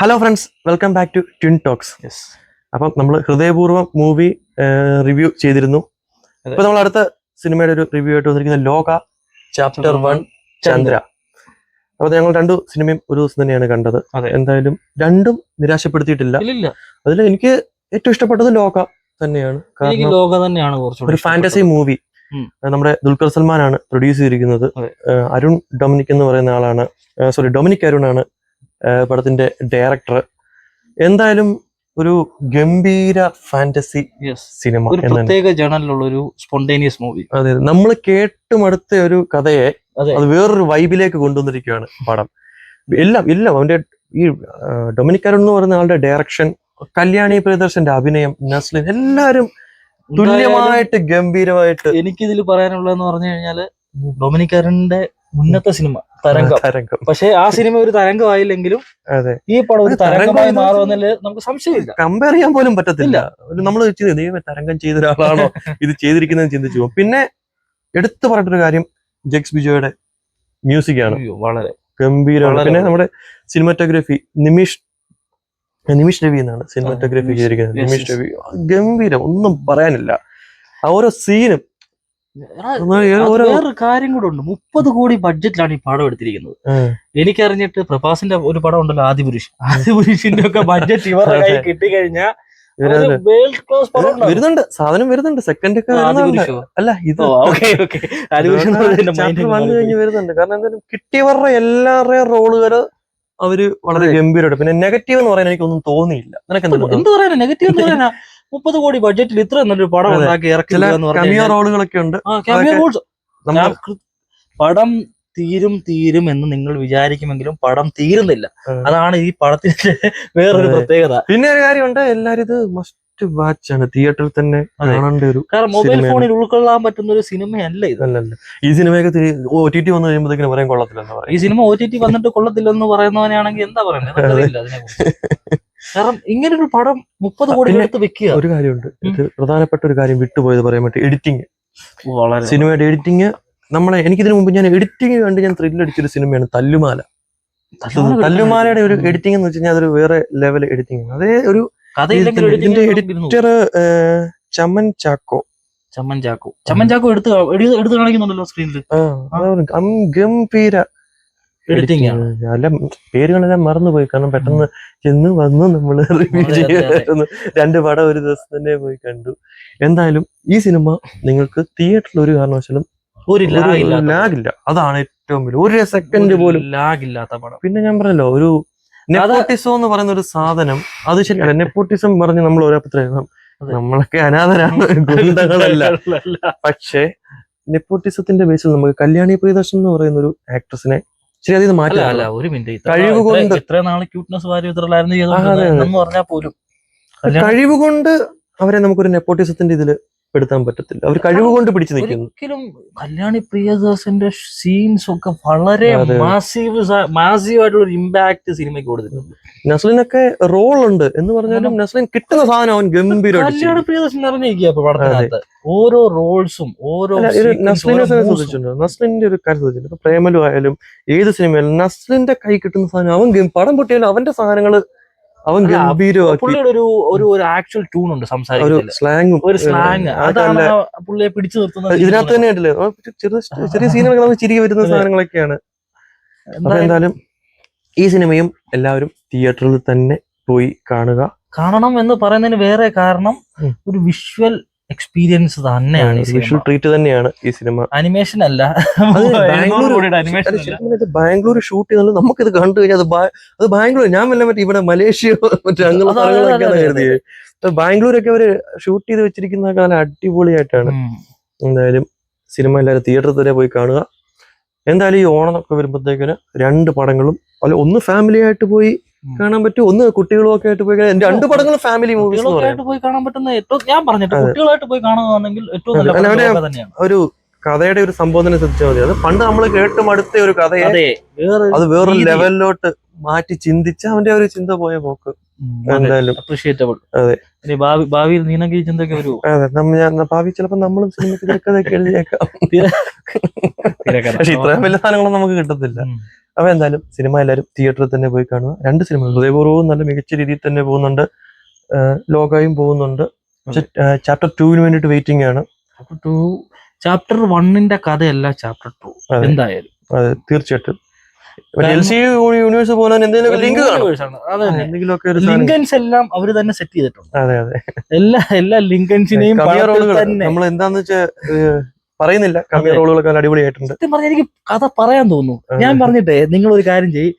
Hello friends welcome back to twin talks yes അപ്പം നമ്മൾ ഹൃദയപൂർവം movie review ചെയ്തിരുന്നു. ഇപ്പൊ നമ്മൾ അടുത്ത സിനിമയുടെ ഒരു റിവ്യൂ ആയിട്ട് വന്നിരിക്കുന്ന ലോക ചാപ്റ്റർ വൺ ചന്ദ്ര. അപ്പൊ ഞങ്ങൾ രണ്ടു സിനിമയും ഒരു ദിവസം തന്നെയാണ് കണ്ടത്. എന്തായാലും രണ്ടും നിരാശപ്പെടുത്തിയിട്ടില്ല. അതിൽ എനിക്ക് ഏറ്റവും ഇഷ്ടപ്പെട്ടത് ലോക തന്നെയാണ്. കാരണം ലോക തന്നെയാണ് ഒരു ഫാന്റസി മൂവി നമ്മുടെ ദുൽഖർ സൽമാനാണ് പ്രൊഡ്യൂസ് ചെയ്തിരിക്കുന്നത്. അരുൺ ഡൊമിനിക് എന്ന് പറയുന്ന ആളാണ്. സോറി ഡൊമിനിക് അരുൺ ഏഹ് പടത്തിന്റെ ഡയറക്ടർ എന്തായാലും ഒരു ഗംഭീര ഫാന്റസി സിനിമ പ്രത്യേക ജേണലിലുള്ള ഒരു സ്പോണ്ടേനിയസ് മൂവി അതെ. നമ്മൾ കേട്ടുമടുത്ത ഒരു കഥയെ അതെ. വേറൊരു വൈബിലേക്ക് കൊണ്ടുവന്നിരിക്കുകയാണ് പടം. എല്ലാം എല്ലാം. അവന്റെ ഈ ഡൊമിനിക്കാരൻ എന്ന് പറയുന്ന ആളുടെ ഡയറക്ഷൻ കല്യാണി പ്രിയദർശന്റെ അഭിനയം നസ്ലിൻ എല്ലാവരും തുല്യമായിട്ട് ഗംഭീരമായിട്ട് എനിക്കിതിൽ പറയാനുള്ളതെന്ന് പറഞ്ഞു കഴിഞ്ഞാൽ ഡൊമിനിക് അരുണിന്റെ മുന്നത്തെ സിനിമ തരംഗം. തരംഗം. പക്ഷെ ആ സിനിമ ഒരു തരംഗമായില്ലെങ്കിലും അതെ. ഈ പടം ഒരു തരംഗമായി മാറുമെന്നില്ല നമുക്ക് സംശയമില്ല. കമ്പയർ ചെയ്യാൻ പോലും പറ്റത്തില്ല. നമ്മൾ ദൈവം തരംഗം ചെയ്ത ഒരാളാണോ? ഇത് ചെയ്തിരിക്കുന്നത് ചിന്തിച്ചു പോകും. പിന്നെ എടുത്തു പറഞ്ഞൊരു കാര്യം ജെക്സ് ബിജോയുടെ മ്യൂസിക് ആണ്. വളരെ. ഗംഭീരമാണ്. പിന്നെ നമ്മുടെ സിനിമാറ്റോഗ്രാഫി നിമിഷ് നിമിഷ് രവി എന്നാണ് സിനിമാറ്റോഗ്രാഫി ചെയ്തിരിക്കുന്നത്. നിമിഷ് രവി. ഗംഭീരം. ഒന്നും പറയാനില്ല. ആ ഓരോ സീനും വേറൊരു കാര്യം കൂടെ ഉണ്ട്. മുപ്പത് കോടി ബഡ്ജറ്റിലാണ് ഈ പടം എടുത്തിരിക്കുന്നത്. എനിക്കറിഞ്ഞിട്ട് പ്രഭാസിന്റെ ഒരു പടം ഉണ്ടല്ലോ ആദിപുരുഷ്. ആദിപുരുഷിന്റെ ഒക്കെ ബഡ്ജറ്റ് ഇവരുടെ കയ്യിൽ കിട്ടിക്കഴിഞ്ഞാൽ. വരുന്നുണ്ട്. സാധനം വരുന്നുണ്ട്. സെക്കൻഡ് ഒക്കെ? അല്ല ഇത്. കഴിഞ്ഞ് വരുന്നുണ്ട്. കാരണം എന്തായാലും കിട്ടിയവരുടെ എല്ലാവരുടെയും റോളുകൾ അവർ വളരെ. ഗംഭീരമായിട്ട്. പിന്നെ നെഗറ്റീവ് എന്ന് പറയാൻ എനിക്കൊന്നും തോന്നിയില്ല. നിനക്ക് എന്താ എന്ത് പറയാനാ? നെഗറ്റീവ് എന്ന് പറയാനാ? മുപ്പത് കോടി ബഡ്ജറ്റിൽ ഇത്ര നല്ലൊരു പടം. ഉണ്ടാക്കി ഇറക്കി റോളുകളൊക്കെ ഉണ്ട്. പടം തീരും തീരും എന്ന് നിങ്ങൾ വിചാരിക്കുമെങ്കിലും പടം തീരുന്നില്ല. അതാണ് ഈ പടത്തിന്റെ വേറൊരു. പ്രത്യേകത. പിന്നെ ഒരു കാര്യമുണ്ട് എല്ലാരും ഇത് മസ്റ്റ് വാച്ച് ആണ്. തിയേറ്ററിൽ തന്നെ. കാണേണ്ട ഒരു കാരണം മൊബൈൽ ഫോണിൽ ഉൾക്കൊള്ളാൻ പറ്റുന്ന ഒരു സിനിമയല്ല ഇത്. ഈ സിനിമയൊക്കെ ഒ ടി ടി വന്നു കഴിയുമ്പോഴത്തേക്കും പറയാൻ കൊള്ളത്തില്ലെന്ന് ഈ സിനിമ ഒ ടി ടി വന്നിട്ട് കൊള്ളത്തില്ലെന്ന് പറയുന്നവനാണെങ്കിൽ എന്താ പറയുന്നത്? കാരണം ഇങ്ങനെ ഒരു പടം മുപ്പത് കോടി എടുത്ത് വെക്കുക. ഒരു കാര്യമുണ്ട്. ഇത് പ്രധാനപ്പെട്ട ഒരു കാര്യം വിട്ടുപോയത് പറയാൻ പറ്റും എഡിറ്റിംഗ് വളരെ. സിനിമയുടെ എഡിറ്റിംഗ് നമ്മളെ എനിക്കിതിനു മുമ്പ് ഞാൻ എഡിറ്റിംഗ് കണ്ട് ഞാൻ ത്രില്ലടിച്ച അടിച്ചൊരു സിനിമയാണ് തല്ലുമാല. തല്ലുമാല തല്ലുമാലയുടെ ഒരു എഡിറ്റിംഗ് എന്ന് വെച്ച് കഴിഞ്ഞാൽ അതൊരു വേറെ ലെവൽ എഡിറ്റിംഗ് ആണ്. അതേ ഒരു ഇതിന്റെ എഡിറ്റർ ചമൻ ചാക്കോ. ചമ്മൻ ചാക്കോ. ചമ്മൻ ചാക്കോ എടുത്ത് എടുത്ത് കാണിക്കുന്നുണ്ടല്ലോ സ്ക്രീനിൽ ഗംഭീര. എഡിറ്റിംഗ് ആണ് editing. അല്ല പേരുകളെല്ലാം മറന്നുപോയി. കാരണം പെട്ടെന്ന് ചെന്ന് വന്ന് നമ്മൾ റിവ്യൂ. ചെയ്യായിരുന്നു രണ്ട് പടം ഒരു ദിവസം തന്നെ പോയി കണ്ടു. എന്തായാലും ഈ സിനിമ നിങ്ങൾക്ക് തിയേറ്ററിൽ ഒരു കാരണവശാലും ഒരു ലാഗില്ല. അതാണ് ഏറ്റവും വലിയ. ഒരു സെക്കൻഡ് പോലും ലാഗില്ലാത്ത പടം. പിന്നെ ഞാൻ പറഞ്ഞല്ലോ ഒരു നെപ്പോട്ടിസം എന്ന് പറയുന്ന ഒരു സാധനം അത് ശരിയല്ല. നെപ്പോട്ടിസം പറഞ്ഞ് നമ്മൾ അതെ. നമ്മളൊക്കെ അനാഥരാണ് ഗുണ്ടകളല്ല. പക്ഷേ നെപ്പോട്ടിസത്തിന്റെ ബേസിൽ നമുക്ക് കല്യാണി പ്രിയദർശൻ എന്ന് പറയുന്ന ഒരു ആക്ട്രസിനെ ശരി അല്ല മാറ്റി അല്ല ഒരു മിനിറ്റ് കഴിവ് കൊണ്ട്. ഇത്ര നാൾ ക്യൂട്ട്നെസ് വാരി ഇത്രലായിരുന്നു ആ, അതെ, അതെ. എന്ന് പറഞ്ഞാൽ പോലും കല്യാണം കഴിവ് കൊണ്ട് അവരെ നമുക്കൊരു നെപ്പോട്ടിസത്തിന്റെ ഇതിൽ പെടുത്താൻ പറ്റത്തില്ല. അവർ കഴിവ് കൊണ്ട് പിടിച്ചു നിൽക്കുന്നു. ഒരിക്കലും കല്യാണി പ്രിയദാസിന്റെ സീൻസ് ഒക്കെ വളരെ മാസീവ് മാസീവ് ആയിട്ടുള്ള ഒരു ഇമ്പാക്ട് സിനിമയ്ക്ക് കൊടുത്തിട്ടുണ്ട്. നസ്ലിനൊക്കെ റോൾ ഉണ്ട്. എന്ന് പറഞ്ഞാലും നസ്ലിൻ കിട്ടുന്ന സാധനം അവൻ ഗംഭീരമായിട്ട്. കല്യാണി പ്രിയദർശൻ നിറഞ്ഞിരിക്കുക പടത്തിനകത്ത്. ഓരോ റോൾസും ഓരോ നസ്ലിനെ. ശ്രദ്ധിച്ചിട്ടുണ്ടോ? നസ്ലിന്റെ ഒരു കാര്യം ശ്രദ്ധിച്ചിട്ടുണ്ട്? പ്രേമലു ആയാലും ഏത് സിനിമയായാലും നസ്ലിന്റെ കൈ കിട്ടുന്ന സാധനം അവൻ പടം പൊട്ടിയാലും അവന്റെ സാധനങ്ങൾ അവൻ പുള്ളിയുടെ ഒരു ഒരു ഒരു ആക്ച്വൽ ട്യൂൺ ഉണ്ട് ഒരു സ്ലാങ് ഒരു സ്ലാങ് അതാണ് പുള്ളിയെ പിടിച്ചു നിർത്തുന്നത് ഇതിനകത്ത് തന്നെ ചെറിയ ചെറിയ സീനുകൾ നമുക്ക് ചിരി വരുന്ന. സാധനങ്ങളൊക്കെയാണ്. എന്തായാലും ഈ സിനിമയും എല്ലാവരും തിയേറ്ററിൽ തന്നെ പോയി കാണുക. കാണണം എന്ന് പറയുന്നതിന് വേറെ കാരണം ഒരു വിഷ്വൽ എക്സ്പീരിയൻസ് തന്നെയാണ് വിഷ്വൽ ട്രീറ്റ് തന്നെയാണ് ഈ സിനിമ അനിമേഷൻ അല്ല. ബാംഗ്ലൂർ ഷൂട്ട് അല്ല, നമുക്ക് ഇത് ബാംഗ്ലൂർ കണ്ടു കഴിഞ്ഞാൽ അത് ബാംഗ്ലൂർ ഞാൻ വല്ല മറ്റേ ഇവിടെ മലേഷ്യ മറ്റേ അങ്ങനെ കരുതിയത് ബാംഗ്ലൂരൊക്കെ അവർ ഷൂട്ട് ചെയ്ത് വെച്ചിരിക്കുന്ന കാലം അടിപൊളിയായിട്ടാണ്. എന്തായാലും സിനിമ എല്ലാവരും തിയേറ്ററിൽ തന്നെ പോയി കാണുക. എന്തായാലും ഈ ഓണം ഒക്കെ വരുമ്പോഴത്തേക്കിന് രണ്ട് പടങ്ങളും അല്ല ഒന്ന് ഫാമിലി ആയിട്ട് പോയി. കാണാൻ പറ്റും. ഒന്ന് കുട്ടികളൊക്കെ ആയിട്ട് പോയി രണ്ട് പടങ്ങളും ഫാമിലി മൂവീസ് പോയി കാണാൻ പറ്റുന്ന ഏറ്റവും ഞാൻ പറഞ്ഞിട്ട് കുട്ടികളായിട്ട് പോയി കാണുകയാണെങ്കിൽ ഏറ്റവും നല്ല ഒരു കഥയുടെ ഒരു സംബോധന ശ്രദ്ധിച്ചാൽ മതി. അത് പണ്ട് നമ്മൾ കേട്ട് മടുത്ത ഒരു കഥയെ അതെ. വേറെ അത് വേറൊരു ലെവലിലോട്ട് മാറ്റി ചിന്തിച്ച അവന്റെ ഒരു ചിന്ത പോയ പോക്ക്. എന്തായാലും. അപ്രീഷിയേറ്റബിൾ അതെ. ഇനി ഭാവി ഭാവിയിൽ നീനക്ക് ഈ ചിന്തയൊക്കെ വരുമോ അതെ. നമ്മ ഞാൻ ഭാവി ചിലപ്പോ നമ്മളും സിനിമയ്ക്ക് തിരക്കഥയൊക്കെ എഴുതിയേക്കാം. പക്ഷെ ഇത്രയും വലിയ സാധനങ്ങളൊന്നും നമുക്ക് കിട്ടത്തില്ല. അപ്പൊ എന്തായാലും സിനിമ എല്ലാവരും തിയേറ്ററിൽ തന്നെ പോയി കാണുക. രണ്ട് സിനിമകൾ ഹൃദയപൂർവവും നല്ല മികച്ച രീതിയിൽ തന്നെ പോകുന്നുണ്ട്. ലോകായും പോകുന്നുണ്ട്. ചാപ്റ്റർ ടുവിന് വേണ്ടിയിട്ട് വെയിറ്റിംഗ് ആണ്. ചാപ്റ്റർ വണ്ണിന്റെ കഥയല്ല ചാപ്റ്റർ ടു എന്തായാലും. അതെ തീർച്ചയായിട്ടും. യൂണിവേഴ്സ് ലിങ്കൻസ് എല്ലാം അവർ തന്നെ സെറ്റ് ചെയ്തിട്ടുണ്ട്. എല്ലാ എല്ലാ ലിങ്കൻസിനെയും നമ്മൾ എന്താന്ന് വെച്ചാൽ പറയുന്നില്ല. കമ്മി റോളുകളൊക്കെ നല്ല അടിപൊളിയായിട്ടുണ്ട്. സത്യം പറഞ്ഞാൽ എനിക്ക് കഥ പറയാൻ തോന്നുന്നു. ഞാൻ പറഞ്ഞിട്ടേ നിങ്ങൾ ഒരു കാര്യം ചെയ്യും.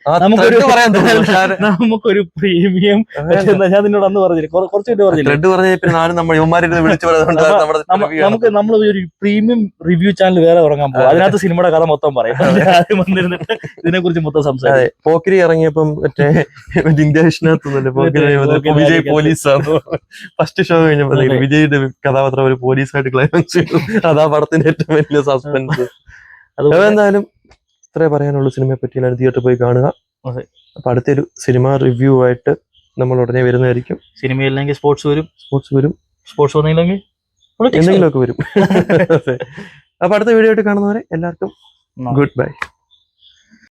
നമുക്കൊരു- പ്രീമിയം ഞാൻ നിന്നോട് അന്ന് പറഞ്ഞില്ല? കുറച്ച് പറഞ്ഞില്ല? ആണ്. നമുക്ക് നമ്മൾ ഒരു പ്രീമിയം റിവ്യൂ ചാനൽ വേറെ തുടങ്ങാൻ പോകും അതിനകത്ത് സിനിമയുടെ കഥ മൊത്തം പറയും. ആദ്യം വന്നിരുന്നിട്ട് ഇതിനെ കുറിച്ച് മൊത്തം സംസാരിച്ചു സംസാരിക്കും പോക്കിരി ഇറങ്ങിയപ്പം മറ്റേ ഇന്ത്യ വിജയ്. പോലീസാണ് ഫസ്റ്റ് ഷോ കഴിഞ്ഞപ്പോ വിജയ് വിജയുടെ കഥാപാത്രം ഒരു പോലീസായിട്ട് ക്ലൈമാക്സ് ചെയ്തു. അതാ പടത്തിന്റെ ഏറ്റവും വലിയ സസ്പെൻസ് എന്തായാലും ഇത്രേ പറയാനുള്ളൂ. സിനിമയെ പറ്റി എല്ലാവരും തിയേറ്ററിൽ പോയി കാണുക. അപ്പൊ അടുത്തൊരു സിനിമ റിവ്യൂ ആയിട്ട് നമ്മൾ ഉടനെ വരുന്നതായിരിക്കും. സിനിമയില്ലെങ്കിൽ സ്പോർട്സ് വരും. സ്പോർട്സ് വരും. സ്പോർട്സ് വന്നില്ലെങ്കിൽ. എന്തെങ്കിലുമൊക്കെ വരും. അപ്പൊ അടുത്ത വീഡിയോ ആയിട്ട് കാണുന്നവരെ എല്ലാവർക്കും ഗുഡ് ബൈ